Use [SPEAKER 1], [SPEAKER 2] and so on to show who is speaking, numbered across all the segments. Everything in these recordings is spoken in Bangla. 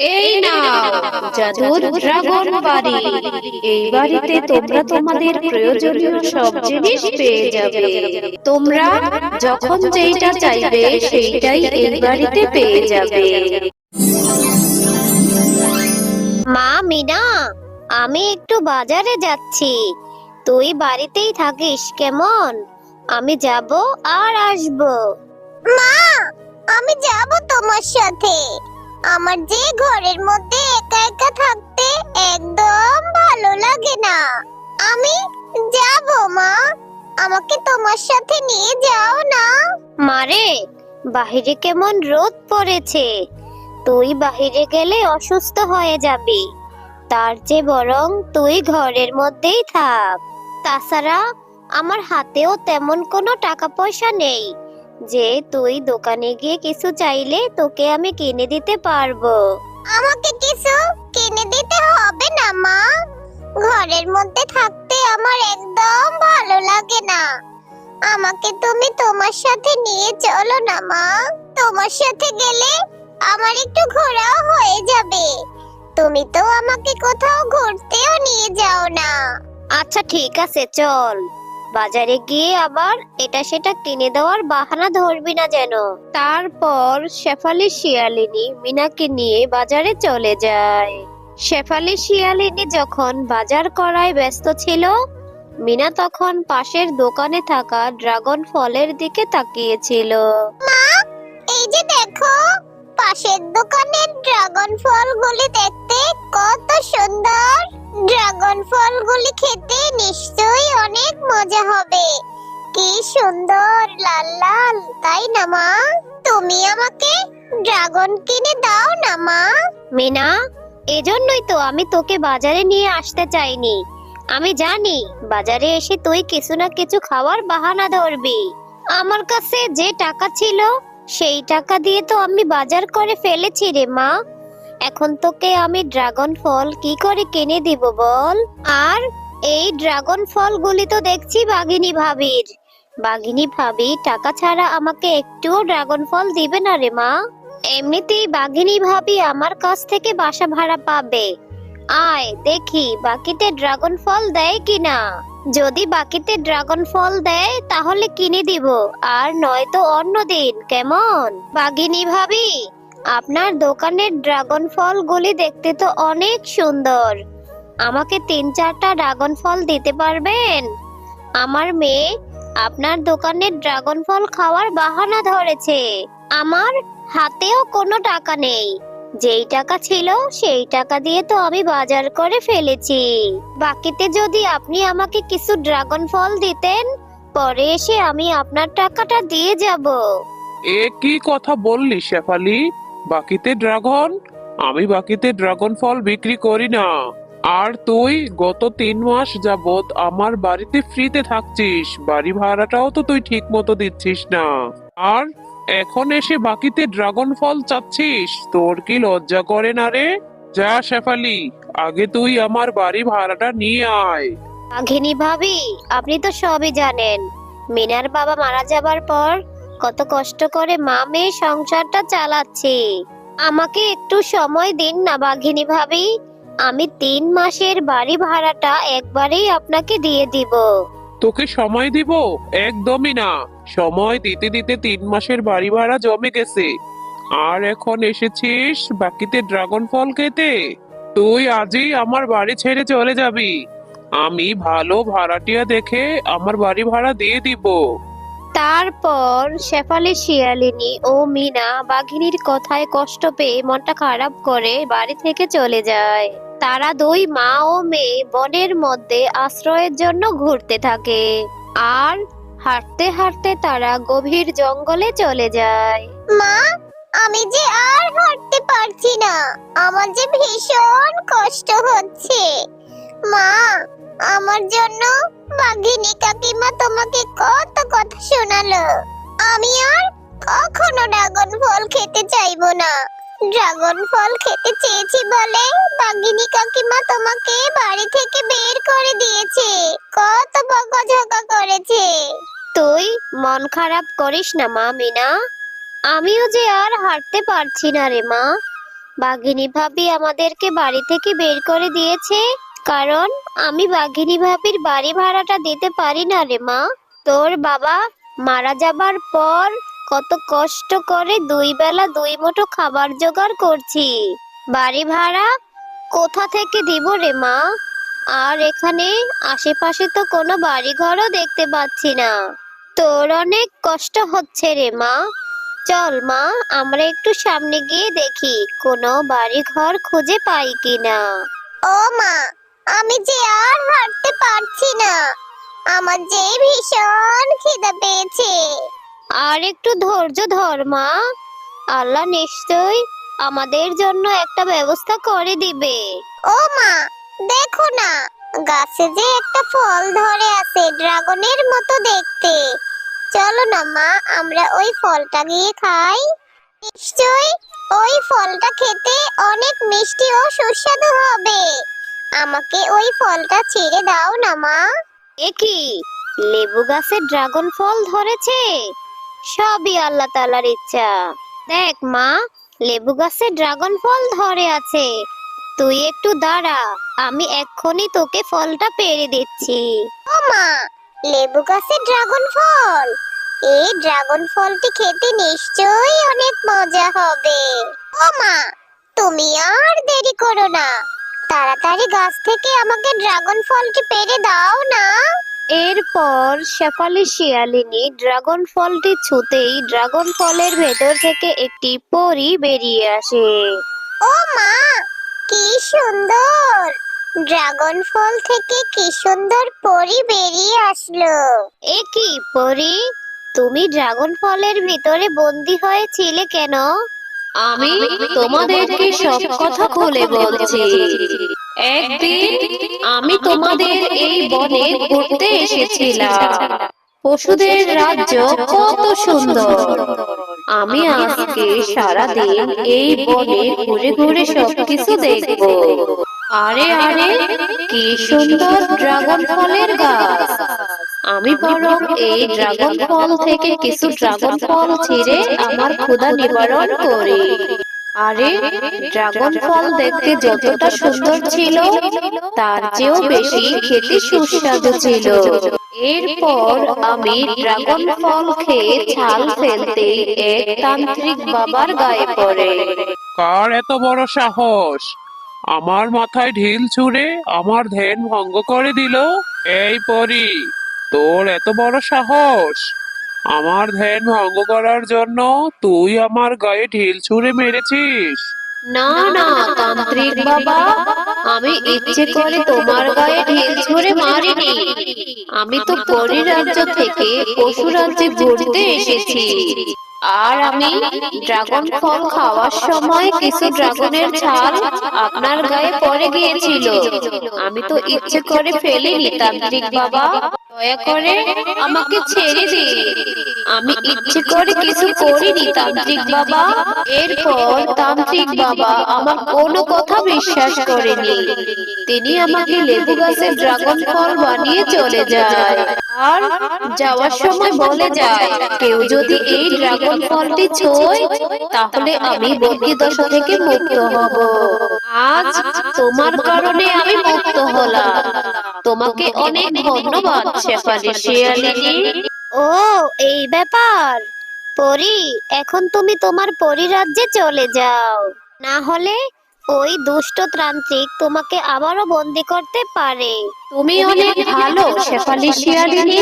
[SPEAKER 1] এই না জাদুর ড্রাগন বাড়ি। এই বাড়িতে তোমরা তোমাদের প্রয়োজনীয় সব জিনিস পেয়ে যাবে। তোমরা যখন যেইটা চাইবে সেইটাই এই বাড়িতে পেয়ে যাবে।
[SPEAKER 2] মা মিনা আমি একটু বাজারে যাচ্ছি। তুই বাড়িতেই থাকিস কেমন? আমি যাব আর আসব। মা আমি যাব তোমার সাথে। আমার যে ঘরের মধ্যে একা একা থাকতে একদম ভালো লাগে না। আমি যাব, মা। আমাকে তোমার সাথে নিয়ে যাও না। মারে বাহিরে কেমন রোদ পড়েছে। তুই বাহিরে গেলে অসুস্থ হয়ে যাবি। তার চেয়ে বরং তুই ঘরের মধ্যেই থাক। তাছাড়া আমার হাতেও তেমন কোনো টাকা পয়সা নেই। যে তুই দোকানে গিয়ে কিছু চাইলে তোকে আমি কিনে দিতে পারব। আমাকে কিছু কিনে দিতে হবে না মা। ঘরের মধ্যে থাকতে আমার একদম ভালো লাগে না। আমাকে তুমি তোমার সাথে নিয়ে চলো না মা। তোমার সাথে গেলে আমার একটু ঘোরাও হয়ে যাবে। তুমি তো আমাকে কোথাও ঘুরতেও নিয়ে যাও না। আচ্ছা ঠিক আছে চল। বাজারে গিয়ে আবার এটা সেটা কিনে দেওয়ার বাহানা ধরবি না যেন। তারপর শেফালি শিয়ালিনী মিনাকে নিয়ে বাজারে চলে যায়। শেফালি শিয়ালিনী যখন বাজার করায় ব্যস্ত ছিল, মিনা তখন পাশের দোকানে থাকা ড্রাগন ফলের দিকে তাকিয়েছিল। মা, এই যে দেখো, পাশের দোকানের ড্রাগন ফলগুলি দেখতে কত সুন্দর। ড্রাগন ফলগুলি খেতে নিশ্চয়ই অনেক মজা হবে। কি সুন্দর, লাল লাল, তাই না মা? তুমি আমাকে ড্রাগন কিনে দাও না মা। মিনা, এজন্যই তো আমি তোকে বাজারে নিয়ে আসতে চাইনি। আমি জানি, বাজারে এসে তুই কিছু না কিছু খাওয়ার বাহানা ধরবি। আমার কাছে যে টাকা ছিল, সেই টাকা দিয়ে তো আমি বাজার করে ফেলেছি রে মা। এখন তোকে আমি ড্রাগন ফল কি করে কিনে দিব বল? আর এই ড্রাগন ফলগুলি তো দেখছি বাঘিনী ভাবির। বাঘিনী ভাবি, টাকা ছাড়া আমাকে একটুও ড্রাগন ফল দিবে না রে মা। এমনিতেই বাঘিনী ভাবি আমার কাছ থেকে বাসা ভাড়া পাবে। আয়, দেখি বাকিতে ড্রাগন ফল দেয় কিনা। যদি বাকিতে ড্রাগন ফল দেয়, তাহলে কিনে দিব। আর নয়তো অন্য দিন কেমন? বাঘিনী ভাবি আপনার দোকানের ড্রাগন ফলগুলি দেখতে তো অনেক সুন্দর। আমাকে তিন চারটা ড্রাগন ফল দিতে পারবেন? আমার মেয়ে আপনার দোকানের ড্রাগন ফল খাওয়ার বাহানা ধরেছে। আমার হাতেও কোনো টাকা নেই। যেই টাকা ছিল সেই টাকা দিয়ে তো আমি বাজার করে ফেলেছি। বাকিতে যদি আপনি আমাকে কিছু ড্রাগন ফল দিতেন, পরে এসে আমি আপনার টাকাটা দিয়ে যাব।
[SPEAKER 3] এ কি কথা বললি শেফালি? বাকিতে ড্রাগন? আমি বাকিতে ড্রাগন ফল বিক্রি করি না। আর তুই, গত তিন মাস যাবত আমার বাড়িতে ফ্রিতে থাকছিস। বাড়ি ভাড়াটাও তো তুই ঠিক মতো দিচ্ছিস না। আর এখন এসে বাকিতে ড্রাগন ফল চাচ্ছিস? তোর কি লজ্জা করে না রে? যা শেফালি, আগে তুই আমার বাড়ি ভাড়াটা নিয়ে আয়।
[SPEAKER 2] বাঘিনী ভাবি, আপনি তো সবই জানেন। মিনার বাবা মারা যাবার পর কত কষ্ট করে মা মেয়ে সংসারটা চালাচ্ছি। আমাকে একটু সময় দিন না বাঘিনী ভাবি। আমি তিন মাসের বাড়ি ভাড়াটা একবারেই আপনাকে দিয়ে দিব।
[SPEAKER 3] তোকে সময় দিব? একদমই না। সময় দিতে দিতে তিন মাসের বাড়ি ভাড়া জমে গেছে। আর এখন এসেছিস বাকিতে ড্রাগন ফল খেতে? তুই আজই আমার বাড়ি ছেড়ে চলে যাবি। আমি ভালো ভাড়াটিয়া দেখে আমার বাড়ি ভাড়া দিয়ে দিব।
[SPEAKER 2] তারপর শেফালি, শিয়ালিনী ও মিনা বাঘিনীর কথায় কষ্ট পেয়ে মনটা খারাপ করে বাড়ি থেকে চলে যায়। তারা দুই মা ও মেয়ে বনের মধ্যে আশ্রয়ের জন্য ঘুরতে থাকে। আর হাঁটতে হাঁটতে তারা গভীর জঙ্গলে চলে যায়। মা, আমি যে আর হাঁটতে পারছি না। আমার যে ভীষণ কষ্ট হচ্ছে। মা আমার জন্য বাঘিনী কাকিমা তোমাকে কত কথা শোনালো। আমি আর কখনো ড্রাগন ফল খেতে চাইব না। ড্রাগন ফল খেতে চেয়েছি বলে বাঘিনী কাকিমা তোমাকে বাড়ি থেকে বের করে দিয়েছে। কত বকাঝকা করেছে। তুই মন খারাপ করিস না মা মিনা। আমিও যে আর হাঁটতে পারছি না রে মা।
[SPEAKER 4] বাঘিনী ভাবি আমাদেরকে বাড়ি থেকে বের করে দিয়েছে। কারণ আমি বাঘিনী ভাবির বাড়ি ভাড়াটা দিতে পারি না রে মা। তোর বাবা মারা যাবার পর কত কষ্ট করে দুই বেলা দুই মুঠো খাবার জোগাড় করছি। বাড়ি ভাড়া কোথা থেকে দিব রে মা? আর এখানে আশেপাশে তো কোনো বাড়ি ঘরও দেখতে পাচ্ছি না। তোর অনেক কষ্ট হচ্ছে রে মা। চল মা, আমরা একটু সামনে গিয়ে দেখি কোনো বাড়ি ঘর খুঁজে পাই কিনা। ও মা আমি যে আর হাঁটতে পারছি না। আমার যে ভীষণ খিদে পেয়েছে। আর একটু ধৈর্য ধর মা। আল্লাহ নিশ্চয় আমাদের জন্য একটা ব্যবস্থা করে দিবে। ও মা দেখো না গাছে যে একটা ফল ধরে আছে ড্রাগনের মতো দেখতে। চলো না মা আমরা ওই ফলটা গিয়ে খাই। নিশ্চয় ওই ফলটা খেতে অনেক মিষ্টি ও সুস্বাদু হবে। আমাকে ওই ফলটা ছেড়ে দাও না মা। একি লেবু গাছে ড্রাগন ফল ধরেছে? সবই আল্লাহ তালার ইচ্ছা। দেখ মা লেবু গাছে ড্রাগন ফল ধরে আছে। তুই একটু দাঁড়া আমি এক্ষুনি তোকে ফলটা পেরে দিচ্ছি। ও মা লেবু গাছে ড্রাগন ফল? এই ড্রাগন ফলটি খেতে নিশ্চয়ই অনেক মজা হবে। ও মা তুমি আর দেরি করো না। তাড়াতাড়ি গাছ থেকে আমাকে ড্রাগন ফলটি পেরে দাও না। এরপর শেফালি শিয়ালিনী ড্রাগন ফলটি ছুতেই ড্রাগন ফলের ভেতর থেকে একটি পরি বেরিয়ে আসে। ও মা কি সুন্দর! ড্রাগন ফল থেকে কি সুন্দর পরি বেরিয়ে আসলো। এ কি পরি? তুমি ড্রাগন ফলের ভিতরে বন্দি হয়েছিলে কেন?
[SPEAKER 2] আমি তোমাদেরকে সব কথা খুলে বলছি। একদিন আমি তোমাদের এই বনে ঘুরতে এসেছিলাম। পশুদের রাজ্য কত সুন্দর। আমি আজকে সারাদিন এই বনে ঘুরে ঘুরে সবকিছু দেখব। আরে আরে কি সুন্দর ড্রাগন ফলের গাছ। আমি বরং এই ড্রাগন ফল থেকে কিছু ড্রাগন ফল ছিঁড়ে আমার ক্ষুধা নিবারণ করি। আরে ড্রাগন ফল দেখতে যতটা সুন্দর ছিল তার চেয়েও বেশি খেতে সুস্বাদু ছিল। এরপর আমি ড্রাগন ফল খেয়ে ছাল ফেলতে এক তান্ত্রিক বাবার গায়ে পড়ে।
[SPEAKER 3] কার এত বড় সাহস? আমার মাথায় ঢিল ছুঁড়ে আমার ধ্যান ভঙ্গ করে দিল। এই পরি তোর এত বড় সাহস? আমার ধ্যান ভঙ্গ করার জন্য তুই আমার গায়ে ঢিল ছুঁড়ে মেরেছিস।
[SPEAKER 2] না না, তান্ত্রিক বাবা, আমি ইচ্ছে করে তোমার গায়ে ঢিল ছুঁড়ে মারিনি। আমি তো পরিরাজ্য থেকে পশু রাজ্যে ঘুরতে এসেছি। আর আমি ড্রাগন ফল খাওয়ার সময় কিছু ড্রাগনের ছাল আপনার গায়ে পড়ে গিয়েছিল। আমি তো ইচ্ছে করে ফেলিনি, তান্ত্রিক বাবা। দয়া করে আমাকে ছেড়ে দিন। আমি ইচ্ছে করে কিছু করিনি, তান্ত্রিক বাবা। এরপর তান্ত্রিক বাবা আমার কোনো কথা বিশ্বাস করেনি। তিনি আমাকে লেবু গাছের ড্রাগন ফল বানিয়ে চলে যায়। আর যাওয়ার সময় বলে যায় কেউ যদি এই ড্রাগন ফলটি ছোঁয় তাহলে আমি বন্দি দশা থেকে মুক্ত হব। আজ তোমার কারণে আমি মুক্ত হলাম। তোমাকে অনেক ধন্যবাদ শেফালি শিয়ালিনী।
[SPEAKER 4] ও এই ব্যাপার। পরি এখন তুমি তোমার পরিরাজ্যে চলে যাও। না হলে ওই দুষ্ট তান্ত্রিক তোমাকে আবারও বন্দি করতে পারে।
[SPEAKER 2] তুমি অনেক ভালো শেফালি শিয়ালিনী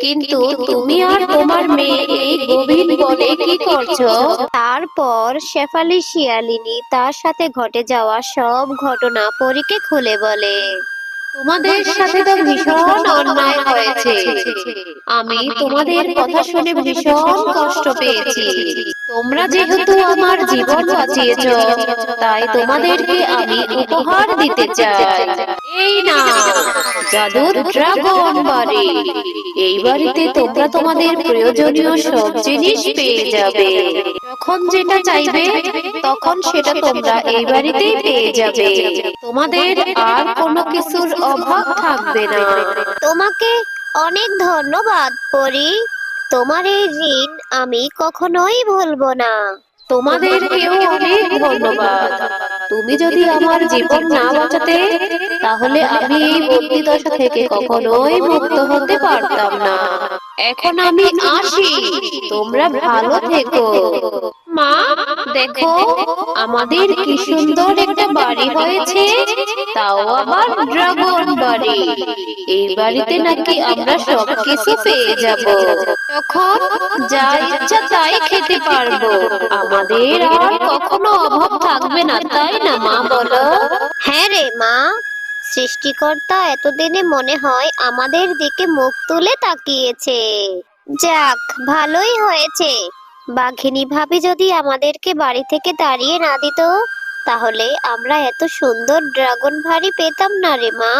[SPEAKER 2] কিন্তু তুমি আর তোমার মেয়ে এই গভীর বনে কি করছ?
[SPEAKER 4] তারপর শেফালি শিয়ালিনী তার সাথে ঘটে যাওয়া সব ঘটনা পরীকে খুলে বলে।
[SPEAKER 2] তোমাদের সাথে তো ভীষণ অন্যায় হয়েছে। আমি তোমাদের কথা শুনে ভীষণ কষ্ট পেয়েছি। তোমরা যেহেতু আমার জীবন বাঁচিয়েছ তাই তোমাদেরকে আমি উপহার দিতে চাই। এই না জাদুর ড্রাগন বাড়ি। এই বাড়িতে তোমরা তোমাদের প্রয়োজনীয় সব জিনিস পেয়ে যাবে। যখন যেটা চাইবে তখন সেটা তোমরা এই বাড়িতেই পেয়ে যাবে। তোমাদের আর কোনো কিছুর অভাব থাকবে না।
[SPEAKER 4] তোমাকে অনেক ধন্যবাদ পরি। তোমার এই ঋণ আমি কখনোই ভুলবো না।
[SPEAKER 2] তোমাদেরকেও অনেক ধন্যবাদ। তুমি যদি আমার জীবন না বাঁচাতে তাহলে আমি এই বন্দি দশা থেকে কখনোই মুক্ত হতে পারতাম না। এখন আমি আসি। তোমরা ভালো থেকো। মা দেখো আমাদের কি সুন্দর একটা বাড়ি হয়েছে? তাও আবার ড্রাগন বাড়ি। এই বাড়িতে নাকি আমরা সবকিছু পেয়ে যাব। তখন যা ইচ্ছা তাই খেতে পারব। আমাদের আর কখনো অভাব থাকবে না তাই না মা বলো?
[SPEAKER 4] হ্যাঁ রে মা সৃষ্টিকর্তা এতদিনে মনে হয় আমাদের দিকে মুখ তুলে তাকিয়েছে। যাক ভালোই হয়েছে। বাঘিনী ভাবি যদি আমাদেরকে বাড়ি থেকে দাঁড়িয়ে না দিত, তাহলে আমরা এত সুন্দর ড্রাগন ভারী পেতাম না রে মা।